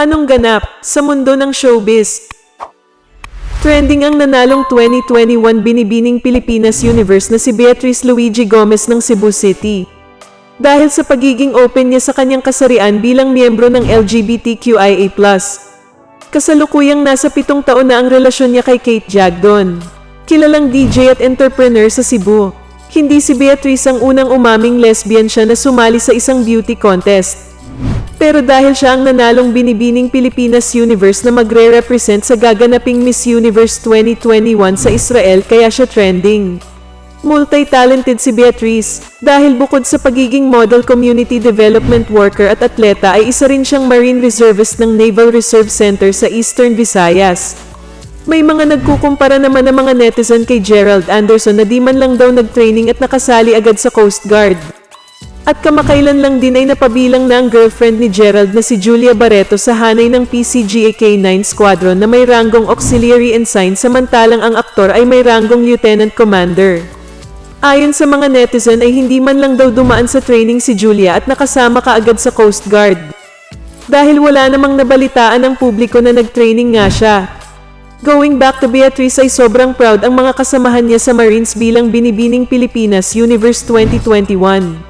Anong ganap sa mundo ng showbiz? Trending ang nanalong 2021 Binibining Pilipinas Universe na si Beatrice Luigi Gomez ng Cebu City. Dahil sa pagiging open niya sa kanyang kasarian bilang miyembro ng LGBTQIA+. Kasalukuyang nasa pitong taon na ang relasyon niya kay Kate Jagdon. Kilalang DJ at entrepreneur sa Cebu. Hindi si Beatrice ang unang umaming lesbian siya na sumali sa isang beauty contest. Pero dahil siya ang nanalong binibining Pilipinas Universe na magre-represent sa gaganaping Miss Universe 2021 sa Israel kaya siya trending. Multi-talented si Beatrice dahil bukod sa pagiging model community development worker at atleta ay isa rin siyang Marine Reservist ng Naval Reserve Center sa Eastern Visayas. May mga nagkukumpara naman ng mga netizen kay Gerald Anderson na di man lang daw nag-training at nakasali agad sa Coast Guard. At kamakailan lang din ay napabilang na ang girlfriend ni Gerald na si Julia Barreto sa hanay ng PCGA K9 Squadron na may ranggong auxiliary ensign samantalang ang aktor ay may ranggong lieutenant commander. Ayon sa mga netizen ay hindi man lang daw dumaan sa training si Julia at nakasama kaagad sa Coast Guard. Dahil wala namang nabalitaan ng publiko na nag-training nga siya. Going back to Beatrice ay sobrang proud ang mga kasamahan niya sa Marines bilang Binibining Pilipinas Universe 2021.